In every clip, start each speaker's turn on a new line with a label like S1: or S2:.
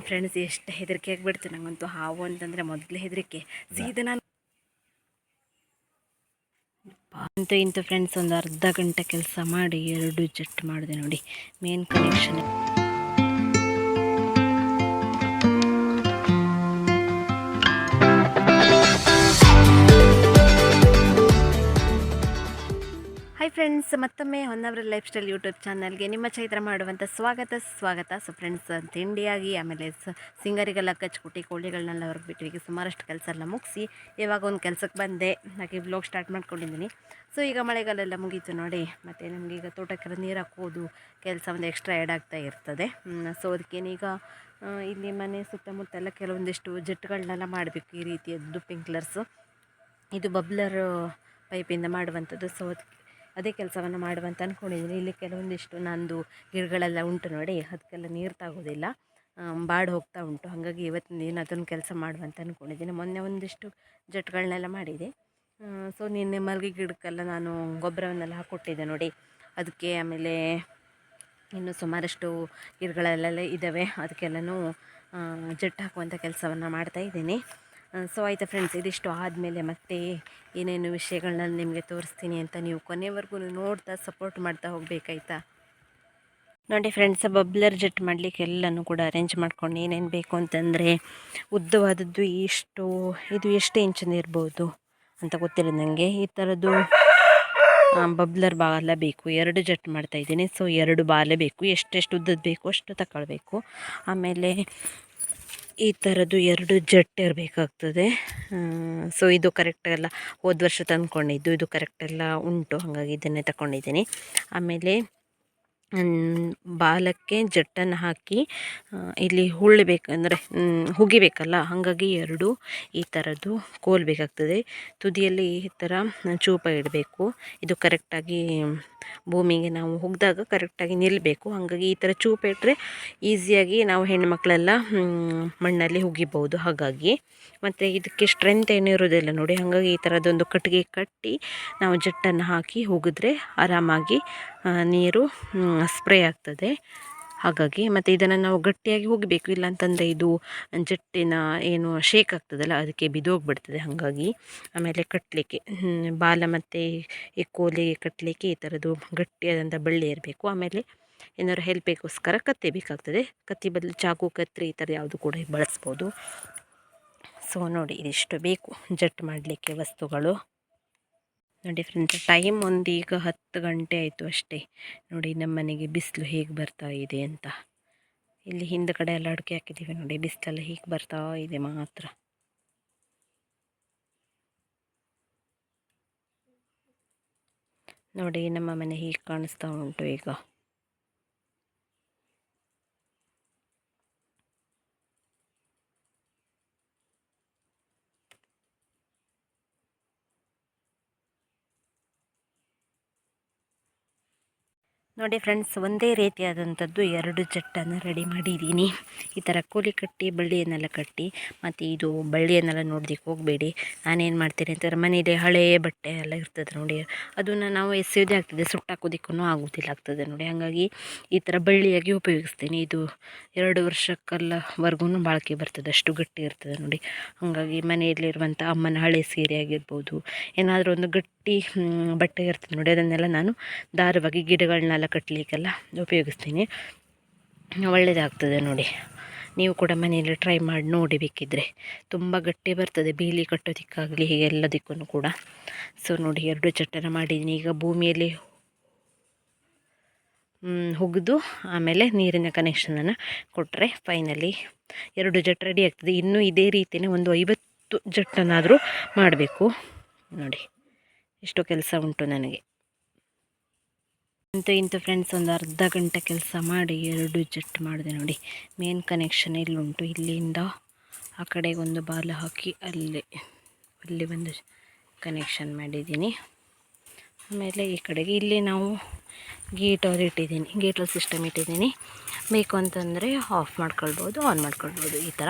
S1: Friends ಎಷ್ಟು ಹೆದರಿಕೆ ಆಗಿಬಿಡ್ತು ನಂಗಂತೂ ಹಾವು ಅಂತಂದರೆ ಮೊದಲು ಹೆದರಿಕೆ. ಸೀದಾ ನಾನು ಅಂತೂ ಇಂತೂ ಫ್ರೆಂಡ್ಸ್ ಒಂದು ಅರ್ಧ ಗಂಟೆ ಕೆಲಸ ಮಾಡಿ ಎರಡು ಜಟ್ ಮಾಡಿದೆ ನೋಡಿ. ಮೇನ್ ಕನೆಕ್ಷನ್ ಹಾಯ್ ಫ್ರೆಂಡ್ಸ್ ಮತ್ತೊಮ್ಮೆ ಹೊನ್ನವರ ಲೈಫ್ ಸ್ಟೈಲ್ ಯೂಟ್ಯೂಬ್ ಚಾನಲ್ಗೆ ನಿಮ್ಮ ಚೈತ್ರ ಮಾಡುವಂಥ ಸ್ವಾಗತ. ಸ್ವಾಗತ. ಸೊ ಫ್ರೆಂಡ್ಸ್ ತಿಂಡಿಯಾಗಿ, ಆಮೇಲೆ ಸಿಂಗರಿಗೆಲ್ಲ ಕಚ್ಕುಟಿ ಕೋಳಿಗಳನ್ನೆಲ್ಲ ಹೊರಗ್ಬಿಟ್ಟು ಸುಮಾರಷ್ಟು ಕೆಲಸ ಎಲ್ಲ ಮುಗಿಸಿ, ಇವಾಗ ಒಂದು ಕೆಲಸಕ್ಕೆ ಬಂದೆ. ಹಾಗೆ ಬ್ಲಾಗ್ ಸ್ಟಾರ್ಟ್ ಮಾಡ್ಕೊಂಡಿದ್ದೀನಿ. ಸೊ ಈಗ ಮಳೆಗಾಲೆಲ್ಲ ಮುಗೀತು ನೋಡಿ, ಮತ್ತು ನಮಗೆ ಈಗ ತೋಟಕ್ಕೆಲ್ಲ ನೀರು ಹಾಕೋದು, ಕೆಲಸ ಒಂದು ಎಕ್ಸ್ಟ್ರಾ ಆ್ಯಡ್ ಆಗ್ತಾ ಇರ್ತದೆ. ಸೊ ಅದಕ್ಕೇನೀಗ ಇಲ್ಲಿ ಮನೆ ಸುತ್ತಮುತ್ತ ಎಲ್ಲ ಕೆಲವೊಂದಿಷ್ಟು ಜೆಟ್ಗಳನ್ನೆಲ್ಲ ಮಾಡಬೇಕು, ಈ ರೀತಿಯದ್ದು ಪಿಂಕ್ಲರ್ಸು ಇದು ಬಬ್ಲರ್ ಪೈಪಿಂದ ಮಾಡುವಂಥದ್ದು ಸೊ ಅದಕ್ಕೆ ಅದೇ ಕೆಲಸವನ್ನು ಮಾಡುವಂತ ಅಂದ್ಕೊಂಡಿದ್ದೀನಿ ಇಲ್ಲಿ ಕೆಲವೊಂದಿಷ್ಟು ನಂದು ಗಿಡಗಳೆಲ್ಲ ಉಂಟು ನೋಡಿ ಅದಕ್ಕೆಲ್ಲ ನೀರು ತಾಗೋದಿಲ್ಲ. ಬಾಡಿ ಹೋಗ್ತಾ ಉಂಟು. ಹಾಗಾಗಿ ಇವತ್ತಿನ ದಿನ ಅದನ್ನು ಕೆಲಸ ಮಾಡುವಂತ ಅಂದ್ಕೊಂಡಿದ್ದೀನಿ ಮೊನ್ನೆ ಒಂದಿಷ್ಟು ಜಟ್ಗಳನ್ನೆಲ್ಲ ಮಾಡಿದೆ. ಸೊ ನಿನ್ನೆ ಮಲ್ಗೆ ಗಿಡಕ್ಕೆಲ್ಲ ನಾನು ಗೊಬ್ಬರವನ್ನೆಲ್ಲ ಹಾಕ್ಕೊಟ್ಟಿದ್ದೆ ನೋಡಿ. ಅದಕ್ಕೆ ಆಮೇಲೆ ಇನ್ನು ಸುಮಾರಷ್ಟು ಗಿಡಗಳಲ್ಲೆಲ್ಲ ಇದ್ದಾವೆ ಅದಕ್ಕೆಲ್ಲನೂ ಜಟ್ಟು ಹಾಕುವಂಥ ಕೆಲಸವನ್ನು ಮಾಡ್ತಾ ಇದ್ದೀನಿ. ಸೊ ಆಯಿತಾ ಫ್ರೆಂಡ್ಸ್ ಇದಿಷ್ಟು ಆದಮೇಲೆ ಮತ್ತೆ ಏನೇನು ವಿಷಯಗಳನ್ನ ನಿಮಗೆ ತೋರಿಸ್ತೀನಿ ಅಂತ ನೀವು ಕೊನೆವರೆಗೂ ನೋಡ್ತಾ ಸಪೋರ್ಟ್ ಮಾಡ್ತಾ ಹೋಗ್ಬೇಕಾಯ್ತಾ? ನೋಡಿ ಫ್ರೆಂಡ್ಸ್ ಬಬ್ಲರ್ ಜೆಟ್ ಮಾಡಲಿಕ್ಕೆ ಎಲ್ಲನೂ ಕೂಡ ಅರೇಂಜ್ ಮಾಡ್ಕೊಂಡು ಏನೇನು ಬೇಕು ಅಂತಂದರೆ ಉದ್ದವಾದದ್ದು ಇಷ್ಟು ಇದು ಎಷ್ಟು ಇಂಚಿನ ಇರ್ಬೋದು ಅಂತ ಗೊತ್ತಿಲ್ಲ ನನಗೆ ಈ ಥರದ್ದು ಬಬ್ಲರ್ ಬಾಲ ಬೇಕು, ಎರಡು ಜಟ್ ಮಾಡ್ತಾ ಇದ್ದೀನಿ. ಸೊ ಎರಡು ಬಾಲೆ ಬೇಕು, ಎಷ್ಟೆಷ್ಟು ಉದ್ದದ್ದು ಬೇಕು ಅಷ್ಟು ತಗೊಳ್ಬೇಕು. ಆಮೇಲೆ ಈ ಥರದ್ದು ಎರಡು ಜಟ್ ಇರಬೇಕಾಗ್ತದೆ. ಸೊ ಇದು ಕರೆಕ್ಟ್ ಎಲ್ಲ ಹೋದ ವರ್ಷ ತಂದ್ಕೊಂಡಿದ್ದು, ಇದು ಕರೆಕ್ಟ್ ಎಲ್ಲ ಉಂಟು. ಹಾಗಾಗಿ ಇದನ್ನೇ ತಗೊಂಡಿದ್ದೀನಿ ಆಮೇಲೆ ಬಾಲಕ್ಕೆ ಜಟ್ಟನ್ನು ಹಾಕಿ ಇಲ್ಲಿ ಹುಳ್ಬೇಕಂದ್ರೆ ಹುಗಿಬೇಕಲ್ಲ, ಹಾಗಾಗಿ ಎರಡು ಈ ಥರದ್ದು ಕೋಲ್ಬೇಕಾಗ್ತದೆ. ತುದಿಯಲ್ಲಿ ಈ ಥರ ಚೂಪ ಇಡಬೇಕು. ಇದು ಕರೆಕ್ಟಾಗಿ, ಭೂಮಿಗೆ ನಾವು ಹುಗ್ದಾಗ ಕರೆಕ್ಟಾಗಿ ನಿಲ್ಲಬೇಕು ಹಾಗಾಗಿ ಈ ಥರ ಚೂಪ ಇಟ್ಟರೆ ಈಸಿಯಾಗಿ ನಾವು ಹೆಣ್ಮಕ್ಳೆಲ್ಲ ಮಣ್ಣಲ್ಲಿ ಹುಗಿಬೋದು ಹಾಗಾಗಿ. ಮತ್ತು ಇದಕ್ಕೆ ಸ್ಟ್ರೆಂತ್ ಏನೂ ಇರೋದಿಲ್ಲ ನೋಡಿ, ಹಾಗಾಗಿ ಈ ಥರದೊಂದು ಕಟ್ಟಿಗೆ ಕಟ್ಟಿ ನಾವು ಜಟ್ಟನ್ನು ಹಾಕಿ ಹುಗಿದ್ರೆ ಆರಾಮಾಗಿ ನೀರು ಸ್ಪ್ರೇ ಆಗ್ತದೆ. ಹಾಗಾಗಿ ಮತ್ತು ಇದನ್ನು ನಾವು ಗಟ್ಟಿಯಾಗಿ ಹೋಗಬೇಕು. ಇಲ್ಲಾಂತಂದರೆ ಇದು ಜಟ್ಟಿನ ಏನು ಶೇಕ್ ಆಗ್ತದಲ್ಲ, ಅದಕ್ಕೆ ಬಿದ್ದೋಗ್ಬಿಡ್ತದೆ ಹಾಗಾಗಿ ಆಮೇಲೆ ಕಟ್ಟಲಿಕ್ಕೆ ಬಾಲ ಮತ್ತು ಈ ಕೋಲಿ ಕಟ್ಟಲಿಕ್ಕೆ ಈ ಥರದ್ದು ಗಟ್ಟಿಯಾದಂಥ ಬಳ್ಳಿ ಇರಬೇಕು. ಆಮೇಲೆ ಏನಾದ್ರು ಹೆಲ್ಪಿಗೋಸ್ಕರ ಕತ್ತಿ ಬೇಕಾಗ್ತದೆ. ಕತ್ತಿ ಬದಲು ಚಾಕು ಕತ್ತರಿ ಈ ಥರ ಯಾವುದು ಕೂಡ ಬಳಸ್ಬೋದು. ಸೊ ನೋಡಿ, ಇದಿಷ್ಟು ಬೇಕು. ಜಟ್ ಮಾಡಲಿಕ್ಕೆ ವಸ್ತುಗಳು. ನೋಡಿ ಫ್ರೆಂಡ್ಸ್ ಟೈಮ್ ಒಂದು ಈಗ ಹತ್ತು ಗಂಟೆ ಆಯಿತು ಅಷ್ಟೇ. ನೋಡಿ ನಮ್ಮ ಮನೆಗೆ ಬಿಸಿಲು ಹೇಗೆ ಬರ್ತಾ ಇದೆ ಅಂತ. ಇಲ್ಲಿ ಹಿಂದ್ಗಡೆ ಎಲ್ಲ ಅಡುಗೆ ಹಾಕಿದ್ದೀವಿ ನೋಡಿ, ಬಿಸಿಲೆಲ್ಲ ಹೀಗೆ ಬರ್ತಾ ಇದೆ ಮಾತ್ರ. ನೋಡಿ ನಮ್ಮ ಮನೆ ಹೀಗೆ ಕಾಣಿಸ್ತಾ ಉಂಟು ಈಗ. ನೋಡಿ ಫ್ರೆಂಡ್ಸ್ ಒಂದೇ ರೀತಿಯಾದಂಥದ್ದು ಎರಡು ಜಟ್ಟನ್ನು ರೆಡಿ ಮಾಡಿದ್ದೀನಿ. ಈ ಥರ ಕೂಲಿ ಕಟ್ಟಿ, ಬಳ್ಳಿಯನ್ನೆಲ್ಲ ಕಟ್ಟಿ, ಮತ್ತು ಇದು ಬಳ್ಳಿಯನ್ನೆಲ್ಲ ನೋಡೋದಕ್ಕೆ ಹೋಗಬೇಡಿ. ನಾನೇನು ಮಾಡ್ತೀನಿ ಅಂತಂದ್ರೆ ಮನೇಲಿ ಹಳೆಯ ಬಟ್ಟೆ ಎಲ್ಲ ಇರ್ತದೆ ನೋಡಿ, ಅದನ್ನು ನಾವು ಎಸೆಯೋದೇ ಆಗ್ತದೆ ಸುಟ್ಟಾಕೋದಕ್ಕೂ ಆಗೋದಿಲ್ಲ ಆಗ್ತದೆ ನೋಡಿ. ಹಾಗಾಗಿ ಈ ಥರ ಬಳ್ಳಿಯಾಗಿ ಉಪಯೋಗಿಸ್ತೀನಿ. ಇದು ಎರಡು ವರ್ಷಕ್ಕೆಲ್ಲವರೆಗೂ ಬಾಳಿಕೆ ಬರ್ತದೆ, ಅಷ್ಟು ಗಟ್ಟಿ ಇರ್ತದೆ ನೋಡಿ. ಹಾಗಾಗಿ ಮನೆಯಲ್ಲಿರುವಂಥ ಅಮ್ಮನ ಹಳೆ ಸೀರೆ ಆಗಿರ್ಬೋದು, ಏನಾದರೂ ಒಂದು ಗಟ್ಟಿ ಬಟ್ಟೆ ಇರ್ತದೆ ನೋಡಿ, ಅದನ್ನೆಲ್ಲ ನಾನು ದಾರವಾಗಿ ಗಿಡಗಳನ್ನೆಲ್ಲ ಕಟ್ಟಲಿಕ್ಕೆಲ್ಲ ಉಪಯೋಗಿಸ್ತೀನಿ. ಒಳ್ಳೆಯದಾಗ್ತದೆ ನೋಡಿ. ನೀವು ಕೂಡ ಮನೆಯಲ್ಲಿ ಟ್ರೈ ಮಾಡಿ ನೋಡಿ ಬೇಕಿದ್ದರೆ ತುಂಬ ಗಟ್ಟಿ ಬರ್ತದೆ, ಬೀಲಿ ಕಟ್ಟೋದಕ್ಕಾಗಲಿ ಹೀಗೆ ಎಲ್ಲದಕ್ಕೂ ಕೂಡ. ಸೊ ನೋಡಿ, ಎರಡು ಚಟ್ಟನ ಮಾಡಿದ್ದೀನಿ. ಈಗ ಭೂಮಿಯಲ್ಲಿ ಹುಗಿದು, ಆಮೇಲೆ ನೀರಿನ ಕನೆಕ್ಷನನ್ನು ಕೊಟ್ಟರೆ ಫೈನಲಿ ಎರಡು ಜಟ್ ರೆಡಿ ಆಗ್ತದೆ. ಇನ್ನೂ ಇದೇ ರೀತಿಯೇ ಒಂದು ಐವತ್ತು ಜಟ್ಟನ್ನಾದರೂ ಮಾಡಬೇಕು. ನೋಡಿ ಇಷ್ಟು ಕೆಲಸ ಉಂಟು ನನಗೆ. ಇಂತು ಫ್ರೆಂಡ್ಸ್ ಒಂದು ಅರ್ಧ ಗಂಟೆ ಕೆಲಸ ಮಾಡಿ ಎರಡು ಜಟ್ ಮಾಡಿದೆ ನೋಡಿ. ಮೇನ್ ಕನೆಕ್ಷನ್ ಇಲ್ಲುಂಟು. ಇಲ್ಲಿಂದ ಆ ಕಡೆಗೆ ಒಂದು ಬಾಲ ಹಾಕಿ ಅಲ್ಲಿ ಅಲ್ಲಿ ಒಂದು ಕನೆಕ್ಷನ್ ಮಾಡಿದ್ದೀನಿ. ಆಮೇಲೆ ಈ ಕಡೆಗೆ ಇಲ್ಲಿ ನಾವು ಗೇಟ್ ಅವ್ರು ಇಟ್ಟಿದ್ದೀನಿ. ಗೇಟ್ ಸಿಸ್ಟಮ್ ಇಟ್ಟಿದ್ದೀನಿ. ಬೇಕು ಅಂತಂದರೆ ಆಫ್ ಮಾಡ್ಕೊಳ್ಬೋದು ಆನ್ ಮಾಡ್ಕೊಳ್ಬೋದು ಈ ಥರ.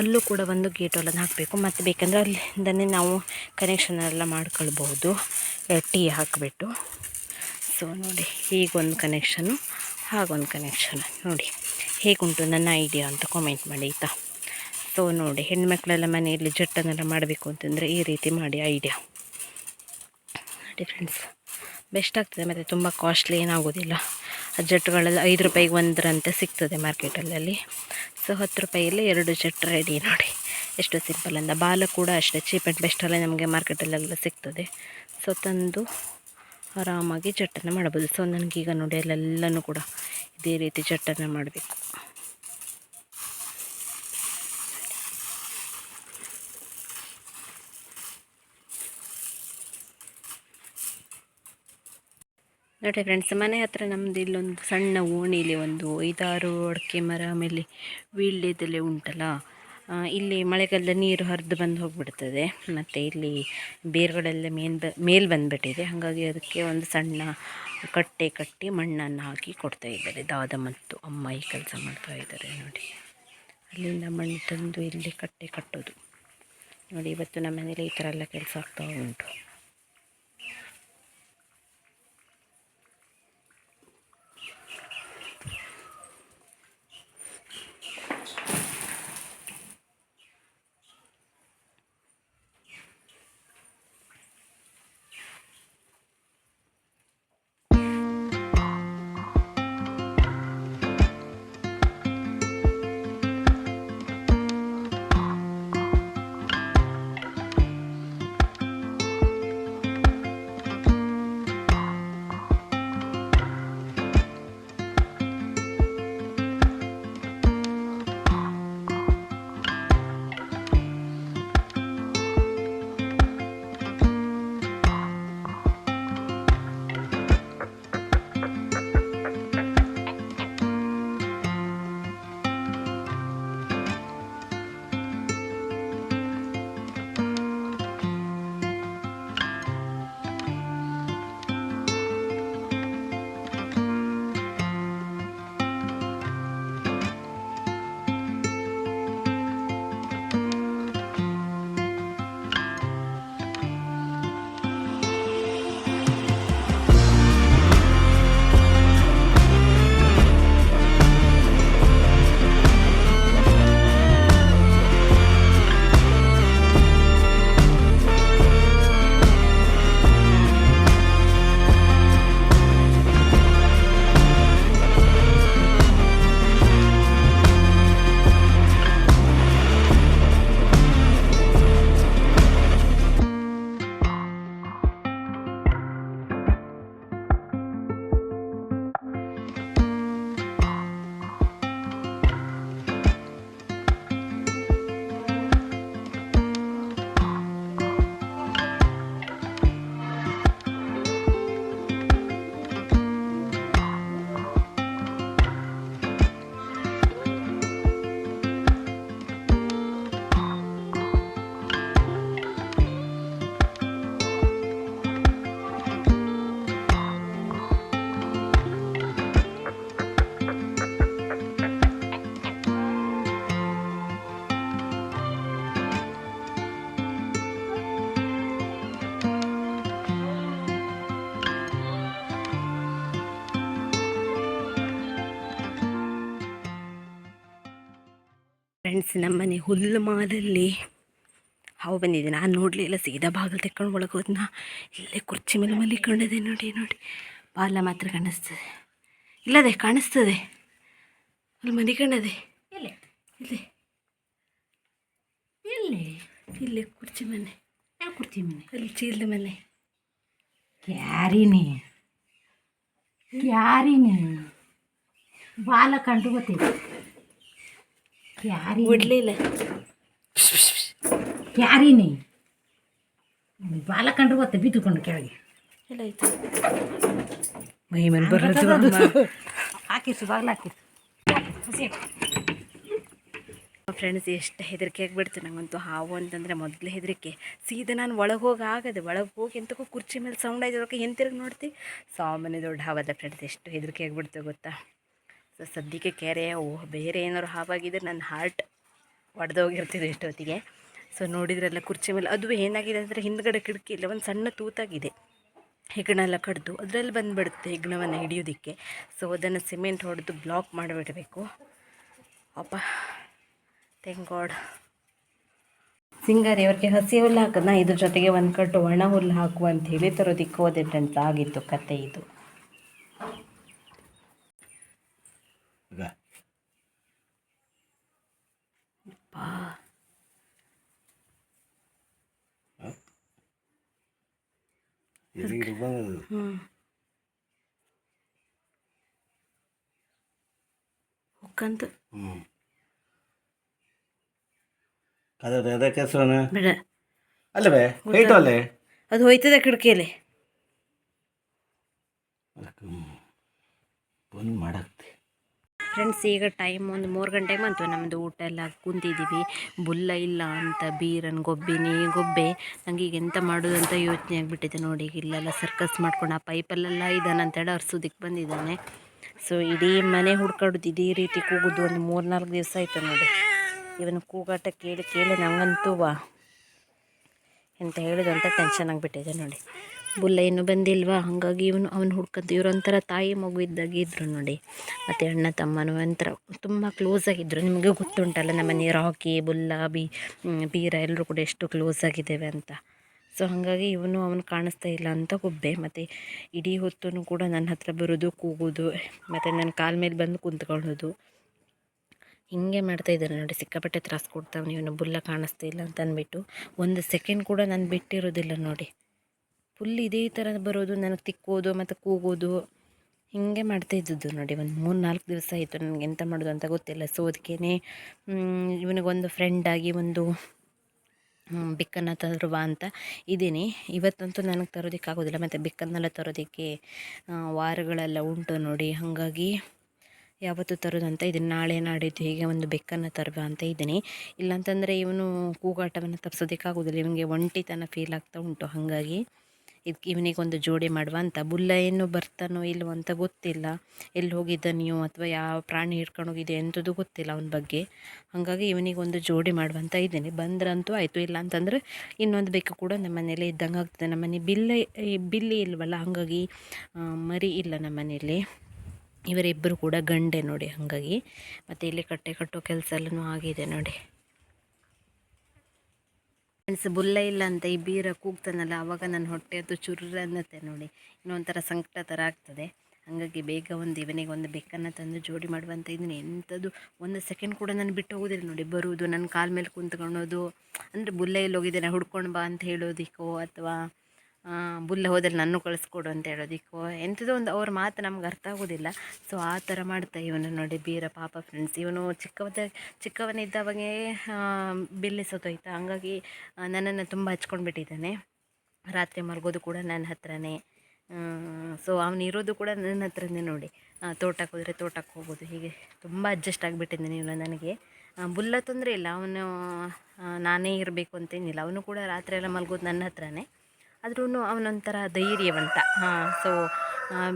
S1: ಅಲ್ಲೂ ಕೂಡ ಒಂದು ಗೇಟ್ ವಾಲನ್ನು ಹಾಕಬೇಕು. ಮತ್ತು ಬೇಕಂದರೆ ಅಲ್ಲಿಂದನೇ ನಾವು ಕನೆಕ್ಷನ್ ಎಲ್ಲ ಮಾಡ್ಕೊಳ್ಬೋದು. ಟೀ ಹಾಕಿಬಿಟ್ಟು. ಸೊ ನೋಡಿ, ಹೀಗೊಂದು ಕನೆಕ್ಷನು ಹಾಗೊಂದು ಕನೆಕ್ಷನ್ ನೋಡಿ, ಹೇಗುಂಟು ನನ್ನ ಐಡಿಯಾ ಅಂತ ಕಾಮೆಂಟ್ ಮಾಡಿ, ಆಯಿತಾ? ಸೊ ನೋಡಿ, ಹೆಣ್ಮಕ್ಳೆಲ್ಲ ಮನೆಯಲ್ಲಿ ಜಟ್ಟನ್ನೆಲ್ಲ ಮಾಡಬೇಕು ಅಂತಂದರೆ ಈ ರೀತಿ ಮಾಡಿ ಐಡಿಯಾ ನೋಡಿ ಫ್ರೆಂಡ್ಸ್ ಬೆಸ್ಟ್ ಆಗ್ತದೆ, ಮತ್ತು ತುಂಬ ಕಾಸ್ಟ್ಲಿ ಏನಾಗೋದಿಲ್ಲ. ಆ ಜಟ್ಟುಗಳೆಲ್ಲ ಐದು ರೂಪಾಯಿಗೆ ಒಂದರಂತೆ ಸಿಗ್ತದೆ ಮಾರ್ಕೆಟಲ್ಲಿ ಸೊ ಹತ್ತು ರೂಪಾಯಿಯಲ್ಲಿ ಎರಡು ಜಟ್ ರೆಡಿ ನೋಡಿ. ಎಷ್ಟು ಸಿಂಪಲ್ ಅಂತ. ಬಾಲ ಕೂಡ ಅಷ್ಟೇ ಚೀಪ್ ಆ್ಯಂಡ್ ಬೆಸ್ಟಲ್ಲೇ ನಮಗೆ ಮಾರ್ಕೆಟಲ್ಲೆಲ್ಲ ಸಿಗ್ತದೆ. ಸೊ ತಂದು ಆರಾಮಾಗಿ ಚಟ್ಟನ ಮಾಡ್ಬೋದು. ಸೊ ನನಗೀಗ ನೋಡಿ, ಅಲ್ಲೆಲ್ಲನೂ ಕೂಡ ಇದೇ ರೀತಿ ಚಟ್ಟನ ಮಾಡಬೇಕು. ನೋಡಿ ಫ್ರೆಂಡ್ಸ್ ಮನೆ ಹತ್ರ ನಮ್ಮದು ಇಲ್ಲೊಂದು ಸಣ್ಣ ಓಣಿಲಿ ಒಂದು ಐದಾರು ಅಡಿಕೆ ಮರ ಆಮೇಲೆ ವೀಳ್ಯದೆಲೆ ಉಂಟಲ್ಲ ಇಲ್ಲಿ ಮಳೆಗಾಲದ ನೀರು ಹರಿದು ಬಂದು ಹೋಗಿಬಿಡ್ತದೆ. ಮತ್ತು ಇಲ್ಲಿ ಬೇರುಗಳೆಲ್ಲ ಮೇನ್ ಬ, ಮೇಲ್ ಬಂದುಬಿಟ್ಟಿದೆ. ಹಾಗಾಗಿ ಅದಕ್ಕೆ ಒಂದು ಸಣ್ಣ ಕಟ್ಟೆ ಕಟ್ಟಿ ಮಣ್ಣನ್ನು ಹಾಕಿ ಕೊಡ್ತಾ ಇದ್ದಾರೆ. ದಾದ ಮತ್ತು ಅಮ್ಮ ಈ ಕೆಲಸ ಮಾಡ್ತಾ ಇದ್ದಾರೆ ನೋಡಿ. ಅಲ್ಲಿಂದ ಮಣ್ಣು ತಂದು ಇಲ್ಲಿ ಕಟ್ಟೆ ಕಟ್ಟೋದು. ನೋಡಿ, ಇವತ್ತು ನಮ್ಮ ಮನೇಲಿ ಈ ಥರ ಎಲ್ಲ ಕೆಲಸ ಆಗ್ತಾ ಉಂಟು. ಫ್ರೆಂಡ್ಸ್ ನಮ್ಮನೆ ಹುಲ್ಲು ಮಾಲಲ್ಲಿ ಹಾವು ಬಂದಿದೆ. ನಾನು ನೋಡಲಿಲ್ಲ ಸೀದಾ ಬಾಗಿಲು ತೆಕ್ಕೊಂಡು ಒಳಗೆ ಹೋದ್ನ? ಇಲ್ಲೇ ಕುರ್ಚಿ ಮೇಲೆ ಮಲಿಕೊಂಡಿದೆ ನೋಡಿ ನೋಡಿ. ಬಾಲ ಮಾತ್ರ ಕಾಣಿಸ್ತದೆ. ಇಲ್ಲದೆ ಕಾಣಿಸ್ತದೆ. ಅಲ್ಲಿ ಮಲಿಕೊಂಡದೆ
S2: ಇಲ್ಲೇ
S1: ಇಲ್ಲಿ.
S2: ಇಲ್ಲೇ
S1: ಇಲ್ಲೇ ಕುರ್ಚಿ ಮನೆ.
S2: ಯಾವ ಕುರ್ಚಿ ಮನೆ?
S1: ಅಲ್ಲಿ ಚೀಲದ ಮನೆ.
S2: ಯಾರಿನಿ ಯಾರಿನಿ ಬಾಲ ಕಂಡು ಗೊತ್ತಿದೆ
S1: ಬಿಡ್ಲಿಲ್ಲ
S2: ಯಾರಿನಿ ಬಾಲ ಕಂಡು ಗೊತ್ತ ಬಿದ್ದುಕೊಂಡು ಕೆಳಗೆ?
S1: ಎಲ್ಲ ಆಯ್ತು. ಬರೋದು
S2: ಬಾಗಿಲು ಹಾಕಿಸು
S1: ಫ್ರೆಂಡ್ಸ್ ಎಷ್ಟು ಹೆದರಿಕೆ ಆಗಿಬಿಡ್ತು. ನಂಗಂತೂ ಹಾವು ಅಂತಂದರೆ ಮೊದಲೇ ಹೆದರಿಕೆ. ಸೀದಾ ನಾನು ಒಳಗೆ ಹೋಗಿ ಆಗದೆ ಒಳಗೆ ಹೋಗಿ ಎಂತಕ್ಕೂ ಕುರ್ಚಿ ಮೇಲೆ ಸೌಂಡ್ ಆಯ್ತು ಹಿಂತಿರುಗಿ ನೋಡ್ತಿ? ಸಾಮಾನ್ಯ ದೊಡ್ಡ ಹಾವದ ಫ್ರೆಂಡ್ಸ್ ಎಷ್ಟು ಹೆದರಿಕೆ ಆಗಿಬಿಡ್ತು ಗೊತ್ತಾ? ಸೊ, ಸದ್ಯಕ್ಕೆ ಕೆರೆ, ಓಹ್, ಬೇರೆ ಏನಾದ್ರು ಹಾವಾಗಿದ್ರೆ ನನ್ನ ಹಾರ್ಟ್ ಒಡೆದೋಗಿರ್ತಿದೆ ಎಷ್ಟೊತ್ತಿಗೆ ಸೊ ನೋಡಿದ್ರೆಲ್ಲ ಕುರ್ಚಿ ಮೇಲೆ ಅದು ಏನಾಗಿದೆ ಅಂದರೆ ಹಿಂದ್ಗಡೆ ಕಿಟಕಿ ಇಲ್ಲ, ಒಂದು ಸಣ್ಣ ತೂತಾಗಿದೆ. ಹೆಗ್ಣೆಲ್ಲ ಕಡ್ದು, ಅದರಲ್ಲಿ ಬಂದುಬಿಡುತ್ತೆ ಹೆಗ್ಗಣವನ್ನು ಹಿಡಿಯೋದಕ್ಕೆ. ಸೊ ಅದನ್ನು ಸಿಮೆಂಟ್ ಹೊಡೆದು ಬ್ಲಾಕ್ ಮಾಡಿಬಿಡಬೇಕು. ಅಪ್ಪ ಥ್ಯಾಂಕ್ ಗಾಡ್ ಸಿಂಗಾರಿ ಅವ್ರಿಗೆ ಹಸಿ ಹುಲ್ಲು ಹಾಕೋದನ್ನ ಇದ್ರ ಜೊತೆಗೆ ಒಂದು ಕಟ್ಟು ಒಣ ಹುಲ್ಲು ಹಾಕುವ ಅಂತ ಹೇಳಿ ತರೋದಿಕ್ಕೆ ಹೋದೆ ಫ್ರೆಂಡ್ಸ್ ಆಗಿತ್ತು ಕತೆ ಇದು. ಪಾ
S3: ಎಲ್ಲಿಗೆ ಬಂದದು
S1: ಹ್ಞೂ ಹುಕ್ಕಂತ
S3: ಹ್ಞೂ ಅದ ಅದಕ್ಕೆ ಹೆಸರನ
S1: ಬಿಡ
S3: ಅಲ್ಲವೇ ಹೈಟು ಅಲ್ಲೇ
S1: ಅದು ಹೋಯ್ತದೆ ಕಿಟಕಿಯಲ್ಲಿ
S3: ಅದಕ್ಕೆ ಬಂದು ಮಾಡಾಕ್ತಿ
S1: ಫ್ರೆಂಡ್ಸ್, ಈಗ ಟೈಮ್ ಒಂದು ಮೂರು ಗಂಟೆ ಬಂತು. ನಮ್ಮದು ಊಟ ಎಲ್ಲ ಕುಂತಿದ್ದೀವಿ ಬುಲ್ಲ ಇಲ್ಲ ಅಂತ ಬೀರನ್ ಗೊಬ್ಬಿನಿ ಗೊಬ್ಬೆ. ನಂಗೆ ಈಗ ಎಂತ ಮಾಡೋದು ಅಂತ ಯೋಚನೆ ಆಗಿಬಿಟ್ಟಿದೆ ನೋಡಿ. ಇಲ್ಲೆಲ್ಲ ಸರ್ಕಸ್ ಮಾಡ್ಕೊಂಡು ಆ ಪೈಪಲ್ಲೆಲ್ಲ ಇದ್ದಾನೆ ಅಂತೇಳಿ ಅರ್ಸೋದಕ್ಕೆ ಬಂದಿದ್ದಾನೆ. ಸೊ ಇಡೀ ಮನೆ ಹುಡ್ಕಾಡೋದು ಇದೇ ರೀತಿ ಕೂಗೋದು. ಒಂದು ಮೂರು ನಾಲ್ಕು ದಿವಸ ಆಯಿತು ನೋಡಿ. ಇವನು ಕೂಗಾಟ ಕೇಳಿ ಕೇಳಿ ನಂಗಂತೂ ವಾ, ಎಂತ ಹೇಳೋದು ಅಂತ ಟೆನ್ಷನ್ ಆಗಿಬಿಟ್ಟಿದೆ ನೋಡಿ. ಬುಲ್ಲ ಇನ್ನೂ ಬಂದಿಲ್ವಾ? ಹಾಗಾಗಿ ಇವನು, ಅವನು ಹುಡ್ಕಂತ ಇವರೊಂಥರ ತಾಯಿ ಮಗು ಇದ್ದಾಗ ಇದ್ದರು ನೋಡಿ. ಮತ್ತು ಅಣ್ಣ ತಮ್ಮನು ಒಂಥರ ತುಂಬ ಕ್ಲೋಸ್ ಆಗಿದ್ದರು ನಿಮಗೆ ಗೊತ್ತುಂಟಲ್ಲ ನಮ್ಮನೆ ರಾಕಿ ಬುಲ್ಲ, ಬಿ ಬೀರ ಎಲ್ಲರೂ ಕೂಡ ಎಷ್ಟು ಕ್ಲೋಸ್ ಆಗಿದ್ದೇವೆ ಅಂತ. ಸೊ ಹಾಗಾಗಿ ಇವನು, ಅವನು ಕಾಣಿಸ್ತಾ ಇಲ್ಲ ಅಂತ ಗೊಬ್ಬೆ ಮತ್ತು ಇಡೀ ಹೊತ್ತು ಕೂಡ ನನ್ನ ಹತ್ರ ಬರೋದು, ಕೂಗೋದು, ಮತ್ತು ನನ್ನ ಕಾಲ ಮೇಲೆ ಬಂದು ಕುಂತ್ಕೊಳ್ಳೋದು. ಹಿಂಗೆ ಮಾಡ್ತಾ ಇದ್ದಾನೆ ನೋಡಿ, ಸಿಕ್ಕಾಪಟ್ಟೆ ತ್ರಾಸು ಕೊಡ್ತಾವೆ ಇವನು. ಬುಲ್ಲ ಕಾಣಿಸ್ತಾ ಇಲ್ಲ ಅಂತ ಅಂದ್ಬಿಟ್ಟು. ಒಂದು ಸೆಕೆಂಡ್ ಕೂಡ ನಾನು ಬಿಟ್ಟಿರೋದಿಲ್ಲ ನೋಡಿ. ಫುಲ್ ಇದೇ ಥರ ಬರೋದು, ನನಗೆ ತಿಕ್ಕೋದು ಮತ್ತು ಕೂಗೋದು. ಹಿಂಗೆ ಮಾಡ್ತಾ ಇದ್ದದ್ದು ನೋಡಿ, ಒಂದು ಮೂರು ನಾಲ್ಕು ದಿವಸ ಆಯಿತು ನನಗೆ ಎಂತ ಮಾಡೋದು ಅಂತ ಗೊತ್ತಿಲ್ಲ. ಸೊ ಅದಕ್ಕೇ ಇವನಿಗೊಂದು ಫ್ರೆಂಡಾಗಿ ಒಂದು ಬಿಕ್ಕನ್ನು ತರುವ ಅಂತ ಇದ್ದೀನಿ ಇವತ್ತಂತೂ ನನಗೆ ತರೋದಕ್ಕೆ ಆಗೋದಿಲ್ಲ ಮತ್ತು ಬಿಕ್ಕನ್ನೆಲ್ಲ ತರೋದಕ್ಕೆ ವಾರಗಳೆಲ್ಲ ಉಂಟು ನೋಡಿ. ಹಾಗಾಗಿ ಯಾವತ್ತು ತರೋದಂತ ಇದ್ದೀನಿ. ನಾಳೆ ನಾಡಿದ್ದು ಹೀಗೆ ಒಂದು ಬೆಕ್ಕನ್ನು ತರುವ ಅಂತ ಇದ್ದೀನಿ. ಇಲ್ಲಾಂತಂದರೆ ಇವನು ಕೂಗಾಟವನ್ನು ತಪ್ಪಿಸೋದಕ್ಕಾಗೋದಿಲ್ಲ ಇವನಿಗೆ ಒಂಟಿತನ ಫೀಲ್ ಆಗ್ತಾ ಉಂಟು. ಹಾಗಾಗಿ ಇದಕ್ಕೆ ಇವನಿಗೊಂದು ಜೋಡಿ ಮಾಡುವ ಅಂತ. ಬುಲ್ಲ ಏನು ಬರ್ತಾನೋ ಇಲ್ವೋ ಅಂತ ಗೊತ್ತಿಲ್ಲ. ಎಲ್ಲಿ ಹೋಗಿದ್ದಾನೆಯೋ ಅಥವಾ ಯಾವ ಪ್ರಾಣಿ ಹಿಡ್ಕೊಂಡು ಹೋಗಿದೆ ಎಂಥದ್ದು ಗೊತ್ತಿಲ್ಲ ಅವನ ಬಗ್ಗೆ. ಹಾಗಾಗಿ ಇವನಿಗೊಂದು ಜೋಡಿ ಮಾಡುವಂತ ಇದ್ದೀನಿ. ಬಂದ್ರಂತೂ ಆಯಿತು. ಇಲ್ಲ ಅಂತಂದರೆ ಇನ್ನೊಂದು ಬೆಕ್ಕು ಕೂಡ ನಮ್ಮ ಮನೇಲಿ ಇದ್ದಂಗೆ ಆಗ್ತದೆ. ನಮ್ಮ ಮನೆ ಬಿಲ್ಲ ಬಿಲ್ಲಿ ಇಲ್ವಲ್ಲ, ಹಾಗಾಗಿ ಮರಿ ಇಲ್ಲ ನಮ್ಮ ಮನೆಯಲ್ಲಿ ಇವರಿಬ್ಬರು ಕೂಡ ಗಂಡೆ ನೋಡಿ ಹಾಗಾಗಿ. ಮತ್ತು ಇಲ್ಲಿ ಕಟ್ಟೆ ಕಟ್ಟೋ ಕೆಲಸ ಎಲ್ಲನೂ ಆಗಿದೆ ನೋಡಿ. ಫ್ರೆಂಡ್ಸ್ ಬುಲ್ಲ ಇಲ್ಲ ಅಂತ ಈ ಬೀರ ಕೂಗ್ತಾನಲ್ಲ ಆವಾಗ ನನ್ನ ಹೊಟ್ಟೆ ಅದು ಚುರ್ರ ಅನ್ನತ್ತೆ ನೋಡಿ. ಇನ್ನೊಂಥರ ಸಂಕಟ ಥರ ಆಗ್ತದೆ. ಹಾಗಾಗಿ ಬೇಗ ಒಂದು ಇವನಿಗೆ ಒಂದು ಬೆಕ್ಕನ್ನು ತಂದು ಜೋಡಿ ಮಾಡುವಂತ ಇದನ್ನು ಎಂಥದ್ದು ಒಂದು ಸೆಕೆಂಡ್ ಕೂಡ ನಾನು ಬಿಟ್ಟು ಹೋಗೋದಿಲ್ಲ ನೋಡಿ. ಬರುವುದು ನನ್ನ ಕಾಲ ಮೇಲೆ ಕುಂತ್ಕೊಳ್ಳೋದು. ಅಂದರೆ ಬುಲ್ಲ ಹೋಗಿದ್ದೇನೆ, ಹುಡ್ಕೊಂಡು ಬಾ ಅಂತ ಹೇಳೋದಿಕ್ಕೋ ಅಥವಾ ಬುಲ್ಲ ಹೋದಲ್ಲಿ ನನ್ನ ಕಳಿಸ್ಕೊಡು ಅಂತ ಹೇಳೋದಿಕ್ಕೋ ಎಂಥದೋ ಒಂದು ಅವ್ರ ಮಾತು ನಮ್ಗೆ ಅರ್ಥ ಆಗೋದಿಲ್ಲ. ಸೊ ಆ ಥರ ಮಾಡ್ತಾ ಇವನು ನೋಡಿ ಬೀರ ಪಾಪ ಫ್ರೆಂಡ್ಸ್ ಇವನು ಚಿಕ್ಕವದ, ಚಿಕ್ಕವನಿದ್ದಾವಾಗೇ ಬಿಲ್ಲಿ ಸತ್ತೋಯ್ತಾ? ಹಂಗಾಗಿ ನನ್ನನ್ನು ತುಂಬ ಹಚ್ಕೊಂಡು ಬಿಟ್ಟಿದ್ದಾನೆ ರಾತ್ರಿ ಮಲಗೋದು ಕೂಡ ನನ್ನ ಹತ್ರನೇ. ಸೊ ಅವನು ಇರೋದು ಕೂಡ ನನ್ನ ಹತ್ರನೇ ನೋಡಿ. ತೋಟಕ್ಕೆ ಹೋದರೆ ತೋಟಕ್ಕೆ ಹೋಗೋದು. ಹೀಗೆ ತುಂಬ ಅಡ್ಜಸ್ಟ್ ಆಗಿಬಿಟ್ಟಿದ್ದಾನೆ ಇವನು ನನಗೆ. ಬುಲ್ಲ ತೊಂದರೆ ಇಲ್ಲ. ಅವನು ನಾನೇ ಇರಬೇಕು ಅಂತೇನಿಲ್ಲ ಅವನು ಕೂಡ ರಾತ್ರಿ ಎಲ್ಲ ಮಲಗೋದು ನನ್ನ ಹತ್ರನೇ. ಆದ್ರೂ ಅವನೊಂಥರ ಧೈರ್ಯವಂತ. ಹಾಂ ಸೊ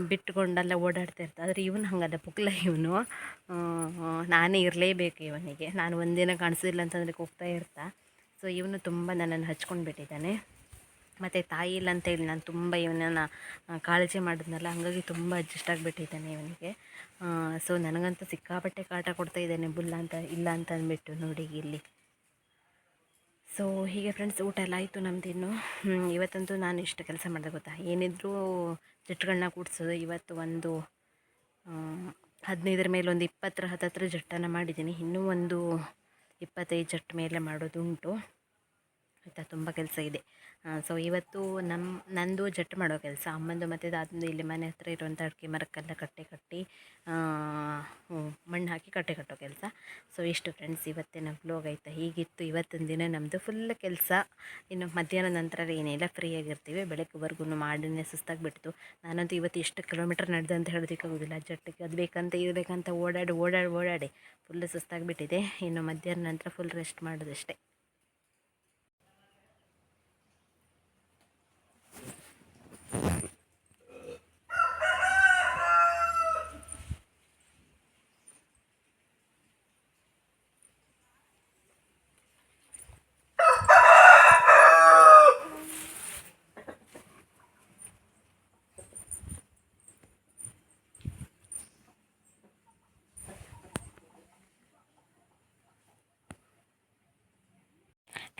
S1: ಬಿಟ್ಕೊಂಡೆಲ್ಲ ಓಡಾಡ್ತಾ ಇರ್ತ. ಆದರೆ ಇವನು ಹಾಗಲ್ಲ, ಪುಕ್ಲ ಇವನು. ನಾನೇ ಇರಲೇಬೇಕು ಇವನಿಗೆ. ನಾನು ಒಂದಿನ ಕಾಣಿಸಿಲ್ಲ ಅಂತಂದರೆ ಹೋಗ್ತಾ ಇರ್ತಾ. ಸೊ ಇವನು ತುಂಬ ನನ್ನನ್ನು ಹಚ್ಕೊಂಡು ಬಿಟ್ಟಿದ್ದಾನೆ. ಮತ್ತು ತಾಯಿ ಇಲ್ಲ ಅಂತೇಳಿ ನಾನು ತುಂಬ ಇವನನ್ನು ಕಾಳಜಿ ಮಾಡಿದ್ನಲ್ಲ, ಹಾಗಾಗಿ ತುಂಬ ಅಡ್ಜಸ್ಟ್ ಆಗಿಬಿಟ್ಟಿದ್ದಾನೆ ಇವನಿಗೆ. ಸೊ ನನಗಂತೂ ಸಿಕ್ಕಾಪಟ್ಟೆ ಕಾಟ ಕೊಡ್ತಾ ಇದ್ದಾನೆ, ಬುಲ್ಲ ಅಂತ, ಇಲ್ಲ ಅಂತ ಅಂದ್ಬಿಟ್ಟು ನೋಡಿ ಇಲ್ಲಿ. ಸೊ ಹೀಗೆ ಫ್ರೆಂಡ್ಸ್ ಊಟ ಎಲ್ಲ ಆಯಿತು ಹ್ಮ್, ಇವತ್ತಂತೂ ನಾನು ಇಷ್ಟು ಕೆಲಸ ಮಾಡಿದೆ ಗೊತ್ತಾ? ಏನಿದ್ರೂ ಜಟ್ಟುಗಳನ್ನ ಕೂಡಿಸೋದು. ಇವತ್ತು ಒಂದು ಹದಿನೈದರ ಮೇಲೆ ಒಂದು ಇಪ್ಪತ್ತರ ಹತ್ತತ್ರ ಜಟ್ಟನ್ನು ಮಾಡಿದ್ದೀನಿ. ಇನ್ನೂ ಒಂದು ಇಪ್ಪತ್ತೈದು ಜಟ್ ಮೇಲೆ ಮಾಡೋದು ಉಂಟು ಆಯಿತಾ ತುಂಬ ಕೆಲಸ ಇದೆ. ಸೊ ಇವತ್ತು ನಮ್ಮ ನಂದು ಜಟ್ಟು ಮಾಡೋ ಕೆಲಸ, ಅಮ್ಮಂದು ಮತ್ತು ದಾದಂದು ಇಲ್ಲಿ ಮನೆ ಹತ್ರ ಇರುವಂಥ ಅಡಿಕೆ ಮರಕ್ಕೆಲ್ಲ ಕಟ್ಟೆ ಕಟ್ಟಿ ಮಣ್ಣು ಹಾಕಿ ಕಟ್ಟೆ ಕಟ್ಟೋ ಕೆಲಸ. ಸೊ ಇಷ್ಟು ಫ್ರೆಂಡ್ಸ್ ನಮ್ಮ ವ್ಲೋಗ್ ಆಯಿತಾ? ಹೀಗಿತ್ತು ಇವತ್ತಿನ ದಿನ ನಮ್ಮದು ಫುಲ್ ಕೆಲಸ. ಇನ್ನು ಮಧ್ಯಾಹ್ನ ನಂತರ ಏನಿಲ್ಲ ಫ್ರೀಯಾಗಿರ್ತೀವಿ ಬೆಳಗ್ಗೆವರೆಗೂ ಮಾಡಿನೇ ಸುಸ್ತಾಗಿಬಿಡ್ತು. ನಾನಂತೂ ಇವತ್ತು ಎಷ್ಟು ಕಿಲೋಮೀಟ್ರ್ ನಡೆದು ಅಂತ ಹೇಳೋದಕ್ಕಾಗೋದಿಲ್ಲ ಜಟ್ಟಿಗೆ ಅದು ಬೇಕಂತ, ಇದು ಬೇಕಂತ ಓಡಾಡಿ ಓಡಾಡಿ ಓಡಾಡಿ ಫುಲ್ ಸುಸ್ತಾಗಿಬಿಟ್ಟಿದೆ. ಇನ್ನು ಮಧ್ಯಾಹ್ನ ನಂತರ ಫುಲ್ ರೆಸ್ಟ್ ಮಾಡೋದಷ್ಟೇ.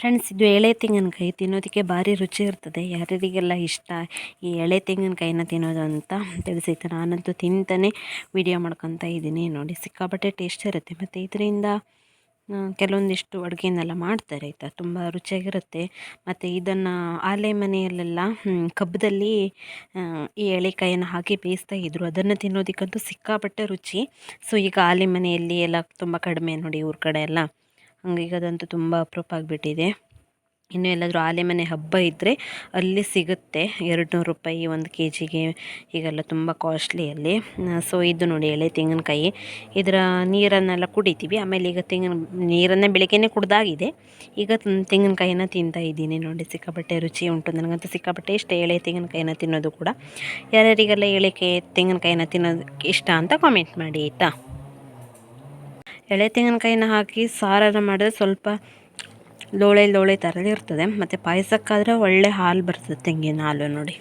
S1: ಫ್ರೆಂಡ್ಸ್, ಇದು ಎಳೆ ತೆಂಗಿನಕಾಯಿ ತಿನ್ನೋದಕ್ಕೆ ಭಾರಿ ರುಚಿ ಇರ್ತದೆ. ಯಾರ್ಯಾರಿಗೆಲ್ಲ ಇಷ್ಟ ಈ ಎಳೆ ತೆಂಗಿನಕಾಯಿನ ತಿನ್ನೋದು ಅಂತ ತಿಳಿಸೈತೆ ನಾನಂತೂ ತಿಂತಾನೆ ವಿಡಿಯೋ ಮಾಡ್ಕೊತಾ ಇದ್ದೀನಿ. ನೋಡಿ, ಸಿಕ್ಕಾಪಟ್ಟೆ ಟೇಸ್ಟ್ ಇರುತ್ತೆ. ಮತ್ತು ಇದರಿಂದ ಕೆಲವೊಂದಿಷ್ಟು ಅಡುಗೆನೆಲ್ಲ ಮಾಡ್ತಾರೆ, ಆಯಿತಾ? ತುಂಬ ರುಚಿಯಾಗಿರುತ್ತೆ. ಮತ್ತು ಇದನ್ನು ಆಲೆ ಮನೆಯಲ್ಲೆಲ್ಲ ಕಬ್ಬದಲ್ಲಿ ಈ ಎಳೆಕಾಯನ್ನು ಹಾಕಿ ಬೇಯಿಸ್ತಾ ಇದ್ದರು ಅದನ್ನು ತಿನ್ನೋದಕ್ಕಂತೂ ಸಿಕ್ಕಾಪಟ್ಟೆ ರುಚಿ. ಸೊ ಈಗ ಆಲೆ ಮನೆಯಲ್ಲಿ ಎಲ್ಲ ತುಂಬ ಕಡಿಮೆ ನೋಡಿ, ಊರ ಕಡೆ ಎಲ್ಲ. ಹಂಗಾಗಿ ಅದಂತೂ ತುಂಬ ಅಪರೂಪ ಆಗಿಬಿಟ್ಟಿದೆ. ಇನ್ನು ಎಲ್ಲಾದರೂ ಆಲೆಮನೆ ಹಬ್ಬ ಇದ್ದರೆ ಅಲ್ಲಿ ಸಿಗುತ್ತೆ. ಎರಡು ನೂರು ರೂಪಾಯಿ ಒಂದು ಕೆ ಜಿಗೆ ಈಗೆಲ್ಲ ತುಂಬ ಕಾಸ್ಟ್ಲಿ ಅಲ್ಲಿ. ಸೊ ಇದು ನೋಡಿ ಎಳೆ ತೆಂಗಿನಕಾಯಿ. ಇದರ ನೀರನ್ನೆಲ್ಲ ಕುಡಿತೀವಿ. ಆಮೇಲೆ ಈಗ ತೆಂಗಿನ ನೀರನ್ನೇ ಬೆಳಗ್ಗೆನೇ ಕುಡ್ದಾಗಿದೆ. ಈಗ ತೆಂಗಿನಕಾಯಿನ ತಿಂತಾ ಇದ್ದೀನಿ ನೋಡಿ. ಸಿಕ್ಕಾಪಟ್ಟೆ ರುಚಿ ಉಂಟು. ನನಗಂತೂ ಸಿಕ್ಕಾಪಟ್ಟೆ ಇಷ್ಟ ಎಳೆ ತೆಂಗಿನಕಾಯಿನ ತಿನ್ನೋದು ಕೂಡ. ಯಾರ್ಯಾರಿಗೆಲ್ಲ ಎಳೆಕೆ ತೆಂಗಿನಕಾಯಿನ ತಿನ್ನೋದು ಇಷ್ಟ ಅಂತ ಕಾಮೆಂಟ್ ಮಾಡಿ ಆಯಿತಾ? ಎಳೆ ತೆಂಗಿನಕಾಯಿನ ಹಾಕಿ ಸಾರನ್ನು ಮಾಡಿದ್ರೆ ಸ್ವಲ್ಪ ಲೋಳೆ ಲೋಳೆ ಥರ ಇರ್ತದೆ. ಮತ್ತು ಪಾಯಸಕ್ಕಾದರೆ ಒಳ್ಳೆ ಹಾಲು ಬರ್ತದೆ ತೆಂಗಿನ ಹಾಲು ನೋಡಿ.